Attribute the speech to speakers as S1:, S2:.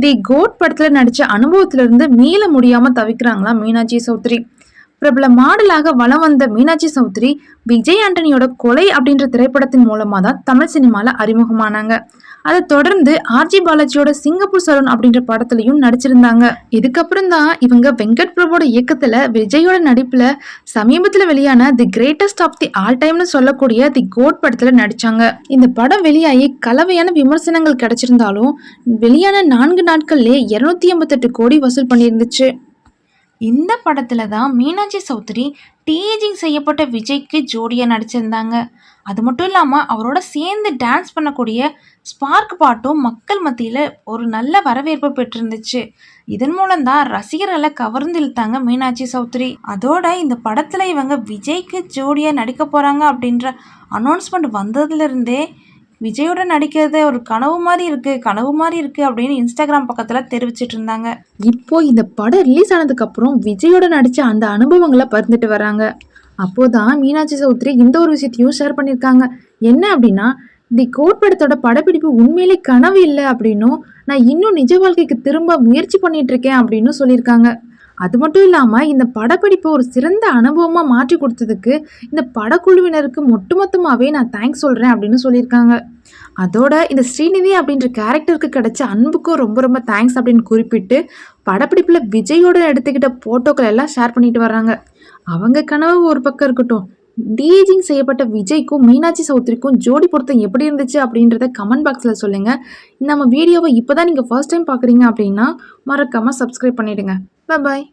S1: தி code படத்துல நடிச்ச அனுபவத்துல இருந்து மீள முடியாம தவிக்கிறாங்களா மீனாட்சி சௌத்ரி. பிரபல மாடலாக வலம் வந்த மீனாட்சி சௌத்ரி விஜய் ஆண்டனியோட கொலை அப்படின்ற திரைப்படத்தின் மூலமா தான் தமிழ் சினிமாவில் அறிமுகமானாங்க. அதை தொடர்ந்து ஆர்ஜி பாலாஜியோட சிங்கப்பூர் சலூன் அப்படின்ற படத்துலையும் நடிச்சிருந்தாங்க. இதுக்கப்புறம் தான் இவங்க வெங்கட் பிரபுவோட இயக்கத்துல விஜயோட நடிப்புல சமீபத்துல வெளியான the greatest of the all டைம்னு சொல்லக்கூடிய தி கோட் படத்துல நடிச்சாங்க. இந்த படம் வெளியாகி கலவையான விமர்சனங்கள் கிடைச்சிருந்தாலும் வெளியான நான்கு நாட்கள்லேயே இருநூத்தி எண்பத்தெட்டு கோடி வசூல் பண்ணியிருந்துச்சு. இந்த படத்துல தான் மீனாட்சி சௌத்ரி டீஜிங் செய்யப்பட்ட விஜய்க்கு ஜோடியாக நடிச்சிருந்தாங்க. அது மட்டும் இல்லாமல் அவரோட சேர்ந்து டான்ஸ் பண்ணக்கூடிய ஸ்பார்க் பாட்டும் மக்கள் மத்தியில் ஒரு நல்ல வரவேற்பு பெற்றிருந்துச்சு. இதன் மூலம் தான் ரசிகர்களை கவர்ந்து இழுத்தாங்க மீனாட்சி சௌத்ரி. அதோட இந்த படத்தில் இவங்க விஜய்க்கு ஜோடியாக நடிக்க போகிறாங்க அப்படின்ற அனௌன்ஸ்மெண்ட் வந்ததுலேருந்தே விஜயுடன் நடிக்கிறது ஒரு கனவு மாதிரி இருக்கு கனவு மாதிரி இருக்கு அப்படின்னு இன்ஸ்டாகிராம் பக்கத்துல தெரிவிச்சிட்டு இருந்தாங்க. இப்போ இந்த படம் ரிலீஸ் ஆனதுக்கு அப்புறம் விஜயோட நடிச்ச அந்த அனுபவங்களை பகிர்ந்துட்டு வராங்க. அப்போதான் மீனாட்சி சௌத்ரி இந்த ஒரு விஷயத்தையும் ஷேர் பண்ணியிருக்காங்க. என்ன அப்படின்னா தி கோட் படத்தோட படப்பிடிப்பு உண்மையிலே கனவு இல்லை அப்படின்னும் நான் இன்னும் நிஜ வாழ்க்கைக்கு திரும்ப முயற்சி பண்ணிட்டு இருக்கேன் அப்படின்னு சொல்லியிருக்காங்க. அது மட்டும் இல்லாமல் இந்த படப்பிடிப்பை ஒரு சிறந்த அனுபவமாக மாற்றி கொடுத்ததுக்கு இந்த படக்குழுவினருக்கு ஒட்டுமொத்தமாகவே நான் தேங்க்ஸ் சொல்கிறேன் அப்படின்னு சொல்லியிருக்காங்க. அதோட இந்த ஸ்ரீநிதி அப்படின்ற கேரக்டருக்கு கிடைச்ச அன்புக்கும் ரொம்ப ரொம்ப தேங்க்ஸ் அப்படின்னு குறிப்பிட்டு படப்பிடிப்பில் விஜயோட எடுத்துக்கிட்ட ஃபோட்டோக்கள் எல்லாம் ஷேர் பண்ணிட்டு வர்றாங்க. அவங்க கனவு ஒரு பக்கம் இருக்கட்டும் டீஜிங் செய்யப்பட்ட விஜய்க்கும் மீனாட்சி சௌத்ரிக்கும் ஜோடி பொருத்தம் எப்படி இருந்துச்சு அப்படின்றத கமெண்ட் பாக்ஸில் சொல்லுங்கள் நம்ம வீடியோவை இப்போ தான் நீங்கள் ஃபர்ஸ்ட் டைம் பார்க்குறீங்க அப்படின்னா மறக்காமல் சப்ஸ்கிரைப் பண்ணிவிடுங்க பாய்